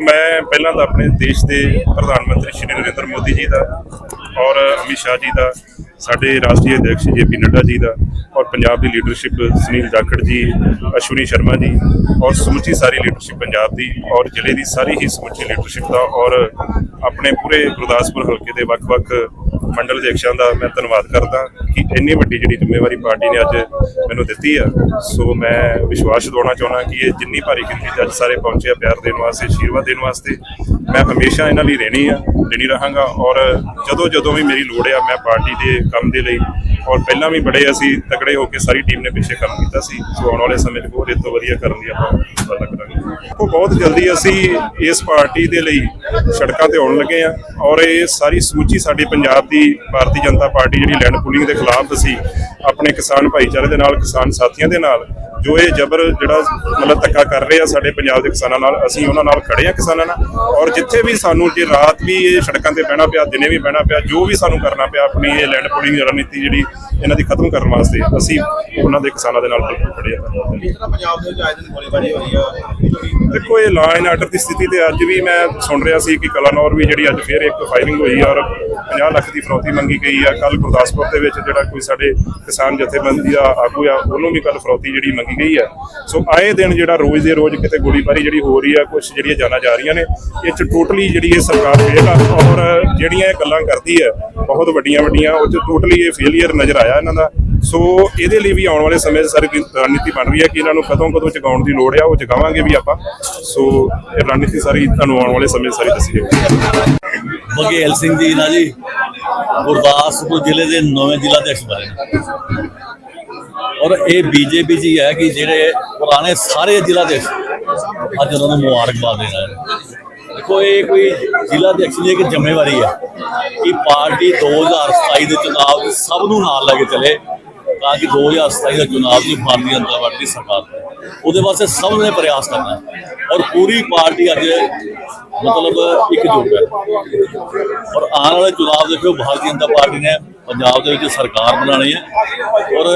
ਮੈਂ ਪਹਿਲਾਂ ਤਾਂ ਆਪਣੇ ਦੇਸ਼ ਦੇ ਪ੍ਰਧਾਨ ਮੰਤਰੀ ਸ਼੍ਰੀ ਨਰਿੰਦਰ ਮੋਦੀ ਜੀ ਦਾ ਔਰ ਅਮਿਤ ਸ਼ਾਹ ਜੀ ਦਾ, ਸਾਡੇ ਰਾਸ਼ਟਰੀ ਅਧਿਕਸ਼ ਜੇਪੀ ਨੱਡਾ ਜੀ ਦਾ ਔਰ ਪੰਜਾਬ ਦੀ ਲੀਡਰਸ਼ਿਪ ਸੁਨੀਲ ਜਾਖੜ ਜੀ, ਅਸ਼ਵਨੀ ਸ਼ਰਮਾ ਜੀ ਔਰ ਸਮੁੱਚੀ ਸਾਰੀ ਲੀਡਰਸ਼ਿਪ ਪੰਜਾਬ ਦੀ ਔਰ ਜ਼ਿਲ੍ਹੇ ਦੀ ਸਾਰੀ ਹੀ ਸਮੁੱਚੀ ਲੀਡਰਸ਼ਿਪ ਦਾ ਔਰ ਆਪਣੇ ਪੂਰੇ ਗੁਰਦਾਸਪੁਰ ਹਲਕੇ ਦੇ ਵੱਖ-ਵੱਖ ਮੰਡਲ ਅਧਿਕਸ਼ਾਂ ਦਾ ਮੈਂ ਧੰਨਵਾਦ ਕਰਦਾ ਕਿ ਇੰਨੀ ਵੱਡੀ ਜਿਹੜੀ ਜ਼ਿੰਮੇਵਾਰੀ ਪਾਰਟੀ ਨੇ ਅੱਜ ਮੈਨੂੰ ਦਿੱਤੀ ਆ। ਸੋ ਮੈਂ ਵਿਸ਼ਵਾਸ ਦਿਵਾਉਣਾ ਚਾਹੁੰਦਾ ਕਿ ਇਹ ਜਿੰਨੀ ਭਾਰੀ ਗਿਣਤੀ 'ਚ ਅੱਜ ਸਾਰੇ ਪਹੁੰਚੇ ਆ ਪਿਆਰ ਦੇਣ ਵਾਸਤੇ ਆਸ਼ੀਰਵਾਦ ਦੇਣ ਵਾਸਤੇ, ਮੈਂ ਹਮੇਸ਼ਾ ਇਹਨਾਂ ਲਈ ਰਹਿਣੀ ਆ, ਰਹਿਣੀ ਰਹਾਂਗਾ ਔਰ ਜਦੋਂ ਜਦੋਂ ਵੀ ਮੇਰੀ ਲੋੜ ਆ, ਮੈਂ ਪਾਰਟੀ ਦੇ ਕੰਮ ਦੇ ਲਈ ਔਰ ਪਹਿਲਾਂ ਵੀ ਬੜੇ ਅਸੀਂ ਤਕੜੇ ਹੋ ਕੇ ਸਾਰੀ ਟੀਮ ਨੇ ਪਿੱਛੇ ਕੰਮ ਕੀਤਾ ਸੀ। ਸੋ ਆਉਣ ਵਾਲੇ ਸਮੇਂ 'ਚ ਹੋਰ ਇਹ ਤੋਂ ਵਧੀਆ ਕਰਨ ਦੀ ਆਪਾਂ ਗੱਲ ਦੇਖੋ ਬਹੁਤ ਜਲਦੀ ਅਸੀਂ ਇਸ ਪਾਰਟੀ ਦੇ ਲਈ ਸੜਕਾਂ ਤੇ ਆਉਣ ਲੱਗੇ ਆ ਔਰ ਇਹ ਸਾਰੀ ਸੂਚੀ ਸਾਡੀ ਪੰਜਾਬ ਦੀ ਭਾਰਤੀ ਜਨਤਾ ਪਾਰਟੀ ਜਿਹੜੀ ਲੈਂਡ ਪੁਲਿੰਗ ਦੇ ਖਿਲਾਫ ਅਸੀਂ ਆਪਣੇ ਕਿਸਾਨ ਭਾਈਚਾਰੇ ਦੇ ਨਾਲ, ਕਿਸਾਨ ਸਾਥੀਆਂ ਦੇ ਨਾਲ ਜੋ ਇਹ ਜ਼ਬਰ ਜਿਹੜਾ ਮਤਲਬ ਧੱਕਾ ਕਰ ਰਹੇ ਆ ਸਾਡੇ ਪੰਜਾਬ ਦੇ ਕਿਸਾਨਾਂ ਨਾਲ, ਅਸੀਂ ਉਹਨਾਂ ਨਾਲ ਖੜੇ ਆ ਕਿਸਾਨਾਂ ਨਾਲ ਔਰ ਜਿੱਥੇ ਵੀ ਸਾਨੂੰ ਜੇ ਰਾਤ ਵੀ ਇਹ ਸੜਕਾਂ ਤੇ ਬਹਿਣਾ ਪਿਆ, ਦਿਨੇ ਵੀ ਬਹਿਣਾ ਪਿਆ, ਜੋ ਵੀ ਸਾਨੂੰ ਕਰਨਾ ਪਿਆ, ਆਪਣੀ ਇਹ ਲੈਂਡ ਪੂਲਿੰਗ ਰਣਨੀਤੀ ਜਿਹੜੀ ਇਹਨਾਂ ਦੀ ਖਤਮ ਕਰਨ ਵਾਸਤੇ ਅਸੀਂ ਉਹਨਾਂ ਦੇ ਕਿਸਾਨਾਂ ਦੇ ਨਾਲ ਬਿਲਕੁਲ ਖੜੇ ਆ ਜਿਸ ਤਰ੍ਹਾਂ ਪੰਜਾਬ ਦੇ ਵਿੱਚ ਆਏ ਦਿਨ ਗੋਲੀਬਾਰੀ ਹੋ ਰਹੀ ਆ। ਦੇਖੋ ਇਹ ਲਾਅ ਐਂਡ ਆਰਡਰ ਦੀ ਸਥਿਤੀ ਤੇ ਅੱਜ ਵੀ ਮੈਂ ਸੁਣ ਰਿਹਾ ਸੀ ਕਿ ਕਲਾਨੌਰ ਵੀ ਜਿਹੜੀ ਅੱਜ ਫੇਰ ਇੱਕ ਫਾਇਰਿੰਗ ਹੋਈ ਔਰ 50 ਲੱਖ ਦੀ ਫਰੌਤੀ ਮੰਗੀ ਗਈ ਆ। ਕੱਲ ਗੁਰਦਾਸਪੁਰ ਦੇ ਵਿੱਚ ਜਿਹੜਾ ਕੋਈ ਸਾਡੇ ਕਿਸਾਨ ਜਥੇਬੰਦੀ ਦਾ ਆਗੂ ਆ ਉਹਨੂੰ ਵੀ ਕੱਲ ਫਰੌਤੀ ਜਿਹੜੀ ਮੰਗੀ ਗਈ ਆ। ਸੋ ਆਏ ਦਿਨ ਜਿਹੜਾ ਰੋਜ਼ ਦੇ ਰੋਜ਼ ਕਿਤੇ ਗੋਲੀਬਾਰੀ ਜਿਹੜੀ ਹੋ ਰਹੀ ਆ ਕੁਝ ਜਿਹੜੀਆਂ ਜਾਨਾਂ ਜਾ ਰਹੀਆਂ ਨੇ ਇਹ ਚ ਟੋਟਲੀ ਜਿਹੜੀ ਇਹ ਸਰਕਾਰ ਫੇਲ ਆ ਔਰ ਜਿਹੜੀਆਂ ਇਹ ਗੱਲਾਂ ਕਰਦੀ ਹੈ ਬਹੁਤ ਵੱਡੀਆਂ ਵੱਡੀਆਂ ਉਹ ਚ ਟੋਟਲੀ ਇਹ ਫੇਲਿਅਰ ਨਜ਼ਰ ਆਇਆ ਇਹਨਾਂ ਦਾ। ਸੋ ਇਹਦੇ ਲਈ ਵੀ ਆਉਣ ਵਾਲੇ ਸਮੇਂ 'ਚ ਸਾਰੀ ਰਣਨੀਤੀ ਬਣ ਰਹੀ ਹੈ ਕਿ ਇਹਨਾਂ ਨੂੰ ਕਦੋਂ ਕਦੋਂ ਚਗਾਉਣ ਦੀ ਲੋੜ ਆ, ਉਹ ਜਗਾਵਾਂਗੇ ਵੀ ਆਪਾਂ। ਸੋ ਇਹ ਰਣਨੀਤੀ ਸਾਰੀ ਤੁਹਾਨੂੰ ਆਉਣ ਵਾਲੇ ਸਮੇਂ 'ਚ ਸਾਰੀ ਦੱਸੀ ਜਾਊਗੀ। ਬਘੇਲ ਸਿੰਘ ਜੀ ਨਾ ਜੀ, ਗੁਰਦਾਸਪੁਰ ਜ਼ਿਲ੍ਹੇ ਦੇ ਨਵੇਂ ਜ਼ਿਲ੍ਹਾ ਅਧਿਕਸ਼ ਬਣੇ। ਔਰ ਇਹ ਬੀਜੇਪੀ ਜੀ ਹੈ ਕਿ ਜਿਹੜੇ ਪੁਰਾਣੇ ਸਾਰੇ ਜ਼ਿਲ੍ਹਾ ਅਧਿਕਸ਼ ਅੱਜ ਉਹਨਾਂ ਨੂੰ ਮੁਬਾਰਕਬਾਦ ਦੇ ਰਹੇ ਦੇਖੋ, ਇਹ ਕੋਈ ਜ਼ਿਲ੍ਹਾ ਦੇ ਦੀ ਇੱਕ ਜ਼ਿੰਮੇਵਾਰੀ ਹੈ ਕਿ ਪਾਰਟੀ 2027 ਦੇ ਚੁਣਾਵ ਸਭ ਨੂੰ ਨਾਲ ਲੈ ਕੇ ਚੱਲੇ ਤਾਂ ਕਿ 2027 ਦਾ ਚੁਣਾਵ ਦੀ ਭਾਰਤੀ ਜਨਤਾ ਪਾਰਟੀ ਦੀ ਸਰਕਾਰ ਬਣੇ। ਉਹਦੇ ਵਾਸਤੇ ਸਭ ਨੇ ਪ੍ਰਯਾਸ ਕਰਨਾ ਔਰ ਪੂਰੀ ਪਾਰਟੀ ਅੱਜ ਮਤਲਬ ਇੱਕ ਇਕਜੁੱਟ ਹੈ ਔਰ ਆਉਣ ਵਾਲੇ ਚੁਣਾਵ ਦੇਖੋ, ਭਾਰਤੀ ਜਨਤਾ ਪਾਰਟੀ ਨੇ ਪੰਜਾਬ ਦੇ ਵਿੱਚ ਸਰਕਾਰ ਬਣਾਉਣੀ ਹੈ ਔਰ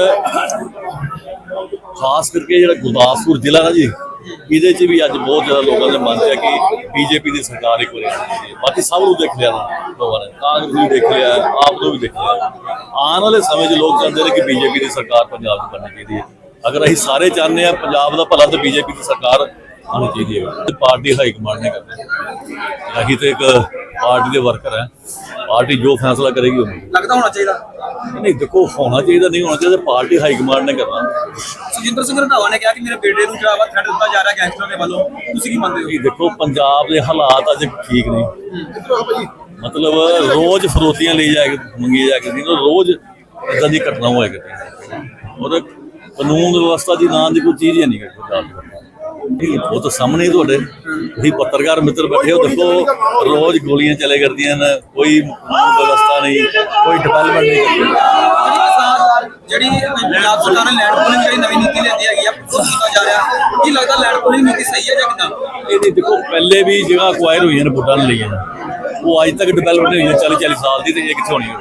ਖਾਸ ਕਰਕੇ ਜਿਹੜਾ ਗੁਰਦਾਸਪੁਰ ਜ਼ਿਲ੍ਹਾ ਨਾ ਜੀ ਇਹਦੇ 'ਚ ਵੀ ਅੱਜ ਬਹੁਤ ਜ਼ਿਆਦਾ ਲੋਕਾਂ ਨੇ ਮੰਨ ਲਿਆ ਕਿ ਬੀਜੇਪੀ ਦੀ ਸਰਕਾਰ ਇੱਕ ਵਾਰੀ ਆਉਣੀ ਹੈ। ਬਾਕੀ ਸਭ ਨੂੰ ਦੇਖ ਲਿਆ ਲੋਕਾਂ ਨੇ ਕਾਂਗਰਸ ਨੂੰ ਵੀ ਦੇਖ ਲਿਆ, ਆਪ ਨੂੰ ਵੀ ਦੇਖ ਲਿਆ। ਆਉਣ ਵਾਲੇ ਸਮੇਂ 'ਚ ਲੋਕ ਚਾਹੁੰਦੇ ਨੇ ਕਿ ਬੀਜੇਪੀ ਦੀ ਸਰਕਾਰ ਪੰਜਾਬ 'ਚ ਬਣਨੀ ਚਾਹੀਦੀ ਹੈ। ਅਗਰ ਅਸੀਂ ਸਾਰੇ ਚਾਹੁੰਦੇ ਆ ਪੰਜਾਬ ਦਾ ਭਲਾ ਤਾਂ ਬੀਜੇਪੀ ਦੀ ਸਰਕਾਰ ਆਉਣੀ ਚਾਹੀਦੀ ਹੈ। ਪਾਰਟੀ ਹਾਈ ਕਮਾਂਡ ਨੇ ਕਰਨੀ ਅਸੀਂ ਤੇ ਇੱਕ ਪਾਰਟੀ ਦੇ ਵਰਕਰ ਹੈ। ਪਾਰਟੀ ਜੋ ਫੈਸਲਾ ਕਰੇਗੀ ਉਹ ਲੱਗਦਾ ਹੋਣਾ ਚਾਹੀਦਾ? ਨਹੀਂ ਦੇਖੋ ਹੋਣਾ ਚਾਹੀਦਾ ਨਹੀਂ ਹੋਣਾ ਚਾਹੀਦਾ ਪਾਰਟੀ ਹਾਈ ਕਮਾਂਡ ਨੇ ਕਰਨਾ। ਸੁਜਿੰਦਰ ਸਿੰਘ ਰੰਧਾਵਾ ਨੇ ਕਿਹਾ ਕਿ ਮੇਰੇ ਬੇਟੇ ਨੂੰ ਜਿਹੜਾ ਵਾ ਥ੍ਰੈਟ ਦਿੱਤਾ ਜਾ ਰਿਹਾ ਗੈਂਗਸਟਰ ਦੇ ਵੱਲੋਂ। ਤੁਸੀਂ ਕੀ ਮੰਨਦੇ ਹੋ? ਦੇਖੋ ਪੰਜਾਬ ਦੇ ਹਾਲਾਤ ਅੱਜ ਠੀਕ ਨਹੀਂ ਮਤਲਬ ਰੋਜ਼ ਫਰੋਤੀਆਂ ਲਈ ਜਾ ਕੇ ਮੰਗੀ ਜਾ ਕੇ ਨਹੀਂ ਰੋਜ਼ ਇਦਾਂ ਦੀ ਘਟਨਾ ਹੋਇਆ ਕਰਦੀ ਔਰ ਕਾਨੂੰਨ ਵਿਵਸਥਾ ਦੀ ਨਾਂ ਦੀ ਕੋਈ ਚੀਜ਼ ਹੀ ਨਹੀਂ ਹੈ ਪੰਜਾਬ ਦੇ। ਵਿੱਚ। ਨਹੀਂ, ਉਹ ਤਾਂ ਸਾਹਮਣੇ ਤੁਹਾਡੇ। ਤੁਸੀਂ ਪੱਤਰਕਾਰ ਮਿੱਤਰ ਬੈਠੇ ਹੋ ਦੇਖੋ ਰੋਜ਼ ਗੋਲੀਆਂ ਚੱਲੇ ਕਰਦੀਆਂ ਨੇ ਕੋਈ ਵਿਵਸਥਾ ਨਹੀਂ ਕੋਈ ਡਿਵੈਲਪਮੈਂਟ ਨਹੀਂ। ਜਿਹੜੀ ਪੰਜਾਬ ਸਰਕਾਰ ਨੇ ਲੈਂਡ ਪੂਲਿੰਗ ਜਿਹੜੀ ਨਵੀਂ ਨੀਤੀ ਲਿਆਂਦੀ ਹੈਗੀ ਆ ਉਹ ਕੀਤਾ ਜਾ ਰਿਹਾ। ਕੀ ਲੱਗਦਾ ਲੈਂਡ ਪੂਲਿੰਗ ਨੀਤੀ ਸਹੀ ਹੈ ਜਾਂ ਕਿਦਾਂ? ਇਹਦੀ ਦੇਖੋ ਪਹਿਲੇ ਵੀ ਜਗ੍ਹਾ ਅਕਵਾਇਰ ਹੋਈਆਂ ਨੇ ਵੋਟਾਂ ਨੇ ਲਈਆਂ। ਉਹ ਅੱਜ ਤੱਕ ਡਿਵੈਲਪਮੈਂਟ ਹੋਈਆਂ 40 40 ਸਾਲ ਦੀ ਤੇ ਇਹ ਕਿੱਥੇ ਹੋਣੀ ਹੈ?